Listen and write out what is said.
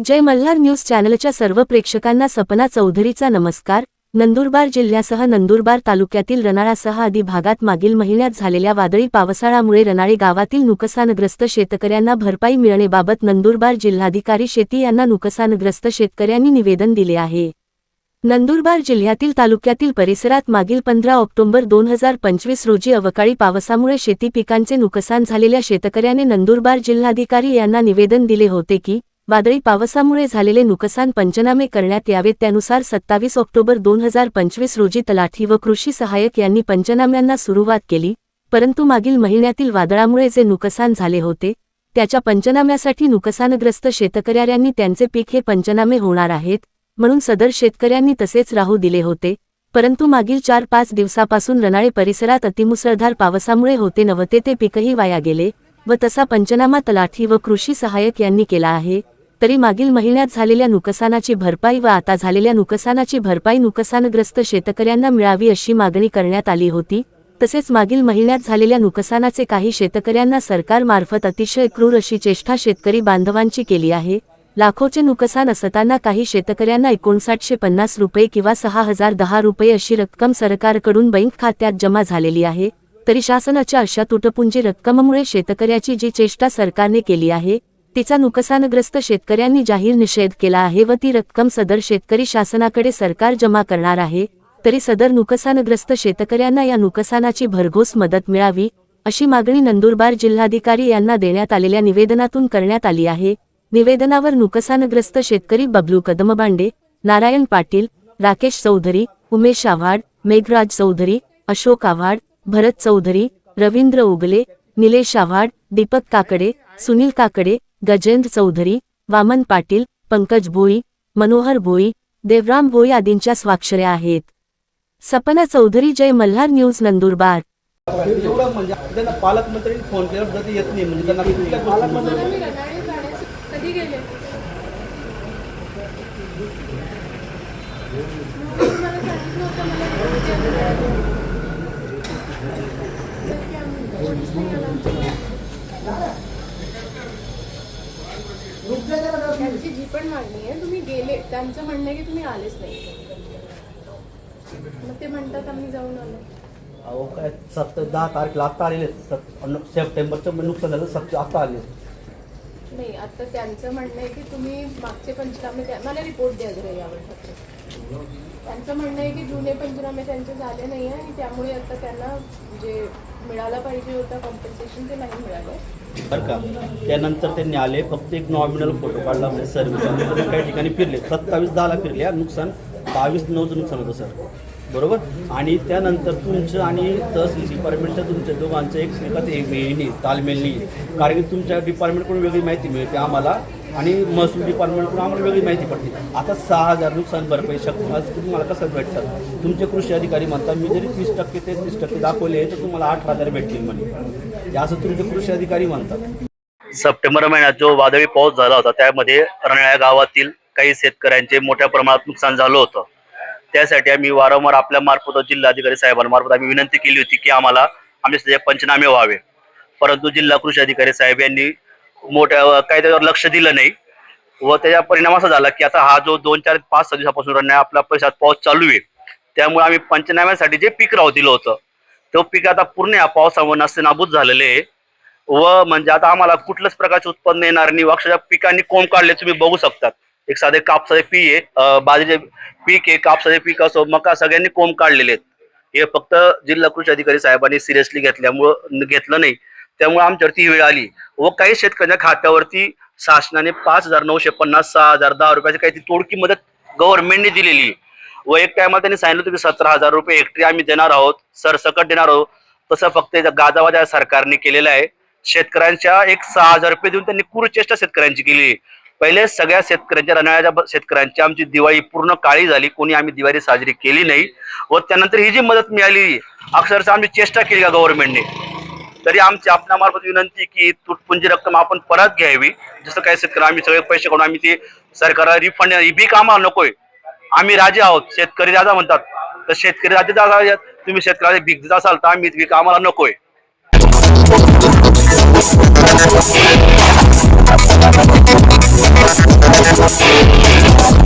जय Malhar news चॅनलच्या सर्व प्रेक्षकांना सपना चौधरीचा नमस्कार. नंदुरबार जिल्ह्यासह नंदुरबार तालुक्यातील रनाळासह आदी भागात मागील महिन्यात झालेल्या वादळी पावसाळ्यामुळे रनाळे गावातील नुकसानग्रस्त शेतकऱ्यांना भरपाई मिळणेबाबत नंदुरबार जिल्हाधिकारी शेती यांना नुकसानग्रस्त शेतकऱ्यांनी निवेदन दिले आहे. नंदुरबार जिल्ह्यातील तालुक्यातील परिसरात मागील पंधरा ऑक्टोबर दोन हजार पंचवीस रोजी अवकाळी पावसामुळे शेती पिकांचे नुकसान झालेल्या शेतकऱ्याने नंदुरबार जिल्हाधिकारी यांना निवेदन दिले होते की वादळी पावसामुळे झालेले नुकसान पंचनामे करण्यात यावेत. त्यानुसार सत्तावीस ऑक्टोबर दोन हजार पंचवीस रोजी तलाठी व कृषी सहाय्यक यांनी पंचनाम्यांना सुरुवात केली. परंतु मागील महिन्यातील वादळामुळे जे नुकसान झाले होते त्याच्या पंचनाम्यासाठी नुकसानग्रस्त शेतकऱ्यांनी त्यांचे पीक हे पंचनामे होणार आहेत म्हणून सदर शेतकऱ्यांनी तसेच राहू दिले होते. परंतु मागील चार पाच दिवसापासून रनाळे परिसरात अतिमुसळधार पावसामुळे होते नव्हते ते पीकही वाया गेले व तसा पंचनामा तलाठी व कृषी सहाय्यक यांनी केला आहे. तरी मागील महिन्यात झालेल्या नुकसानाची भरपाई व आता झालेल्या नुकसानाची भरपाई नुकसानग्रस्त शेतकऱ्यांना मिळावी अशी मागणी करण्यात आली होती. तसेच मागील महिन्यात झालेल्या नुकसानाचे काही शेतकऱ्यांना सरकारमार्फत अतिशय क्रूर अशी चेष्टा शेतकरी बांधवांची केली आहे. लाखोचे नुकसान असताना काही शेतकऱ्यांना एकोणसाठशे पन्नास रुपये किंवा सहा हजार दहा रुपये अशी रक्कम सरकारकडून बँक खात्यात जमा झालेली आहे. तरी शासनाच्या अशा तुटपुंजी रक्कममुळे शेतकऱ्याची जी चेष्टा सरकारने केली आहे तिचा नुकसानग्रस्त शेतकऱ्यांनी जाहीर निषेध केला आहे व ती रक्कम सदर शेतकरी शासनाकडे सरकार जमा करणार आहे तरी सदर नुकसानग्रस्त शेतकऱ्यांना या नुकसानाची भरघोस मदत मिळावी अशी मागणी नंदुरबार जिल्हाधिकारी यांना देण्यात आलेल्या निवेदनातून करण्यात आली आहे. निवेदनावर नुकसानग्रस्त शेतकरी बबलू कदमबांडे नारायण पाटील राकेश चौधरी उमेश आव्हाड मेघराज चौधरी अशोक आव्हाड भरत चौधरी रवींद्र उगले निलेश आव्हाड दीपक काकडे सुनील काकडे गजेंद्र चौधरी वामन पाटील पंकज भोई मनोहर भोई देवराम भोई आदींच्या स्वाक्षऱ्या आहेत. सपना चौधरी जय मल्हार न्यूज नंदुरबार. फोन केल्यावर येत नाही म्हणजे त्यांना कुठल्या गोष्टी- कधी गेले मला सांगितलं होतं मला पोलीस नाही आला आमच्याकडे. त्यांची जी पण मागणी आहे तुम्ही गेले त्यांचं म्हणणं आहे की तुम्ही आलेच नाही. मग ते म्हणतात आम्ही जाऊन आलो. अहो काय सप्त दहा तारखेला आत्ता आलेले आहेत. न- सप्टेंबरचं नुकसान झालं सप्त आत्ता आले नाही आता त्यांचं म्हणणं आहे की तुम्ही मागचे पंचनामे द्या. मला रिपोर्ट द्या जरा यावर. फक्त त्यांचं म्हणणं आहे की जुने पंचनामे त्यांचे झाले नाही आहे आणि त्यामुळे आता त्यांना जे मिळायला पाहिजे होतं कॉम्पन्सेशन ते नाही मिळालं बरं का त्यानंतर त्यांनी आले फक्त एक नॉमिनल फोटो काढला म्हणजे सर्व्हिस काही ठिकाणी फिरले सत्तावीस दहाला फिरले नुकसान बावीस नऊचं नुकसान होतं सर बरोबर आणि त्यानंतर तुमचं आणि तहसील डिपार्टमेंटच्या तुमच्या दोघांचं एक एकाच एक हे तालमेल नाही कारण की तुमच्या डिपार्टमेंटकडून वेगळी माहिती मिळते आम्हाला आणि महसूल डिपार्टमेंटकडून आम्हाला वेगळी माहिती पडते. आता सहा हजार नुकसान भरपाई शकतो. आज तुम्हाला कसं भेटतात? तुमचे कृषी अधिकारी म्हणतात मी जरी तीस टक्के ते तीस टक्के दाखवले तर तुम्हाला आठ हजार भेटतील म्हणे. असं तुमचे कृषी अधिकारी म्हणतात. सप्टेंबर महिन्यात जो वादळी पाऊस झाला होता त्यामध्ये रणाळ्या गावातील काही शेतकऱ्यांचे मोठ्या प्रमाणात नुकसान झालं होतं. त्यासाठी आम्ही वारंवार आपल्या मार्फत जिल्हाधिकारी साहेबांमार्फत आम्ही विनंती केली होती की आम्हाला आम्ही पंचनामे व्हावे. परंतु जिल्हा कृषी अधिकारी साहेब यांनी मोठ्या काही त्याच्यावर लक्ष दिलं नाही. व त्याचा परिणाम असा झाला की आता हा जो दोन चार पाच सहा दिवसापासून रण्या आपल्या परिसरात पाऊस चालू आहे. त्यामुळे आम्ही पंचनाम्यासाठी जे पीक राहू दिलं होतं तो पीक आता पूर्ण या पावसामुळे नसते नाबूद झालेले आहे. व म्हणजे आता आम्हाला कुठलंच प्रकारचे उत्पन्न येणार नाही. अक्षरशः पिकांनी कोंब काढले तुम्ही बघू शकतात. एक साधे कापसाचे पी आहे बाजरीचे पीक आहे कापसाचे पीक असो मका सगळ्यांनी कोंब काढलेले आहेत. हे फक्त जिल्हा कृषी अधिकारी साहेबांनी सिरियसली घेतल्यामुळं घेतलं नाही. त्यामुळे आमच्यावरती ही वेळ आली. व काही शेतकऱ्यांच्या खात्यावरती शासनाने पाच हजार नऊशे पन्नास सहा हजार दहा रुपयाची काही ती तोडकी मदत गव्हर्नमेंटने दिलेली. व एक टायमाला त्यांनी सांगितलं होतं की सतरा हजार रुपये हेक्टरी आम्ही देणार आहोत सरसकट देणार आहोत. तसं फक्त इथं गाजावाजा सरकारने केलेलं आहे. शेतकऱ्यांच्या एक सहा हजार रुपये देऊन त्यांनी कुरचेष्टा शेतकऱ्यांची केली. पहिले सगळ्या शेतकऱ्यांच्या रनाळ्याच्या शेतकऱ्यांची आमची दिवाळी पूर्ण काळी झाली. कोणी आम्ही दिवाळी साजरी केली नाही. व त्यानंतर ही जी मदत मिळाली अक्षरशः आम्ही चेष्टा केली का गव्हर्नमेंटने तरी आमची आपणामार्फत विनंती की तुटपुंजी रक्कम आपण परत घ्यावी. जसं काय शेतकरी आम्ही सगळे पैसे काढून आम्ही ते सरकारला रिफंड ही बी कामाला नकोय. आम्ही राजे आहोत. शेतकरी राजा म्हणतात. तर शेतकरी राजे दादा तुम्ही शेतकऱ्याला भीक देत असाल तर आम्ही बी कामाला नकोय. you.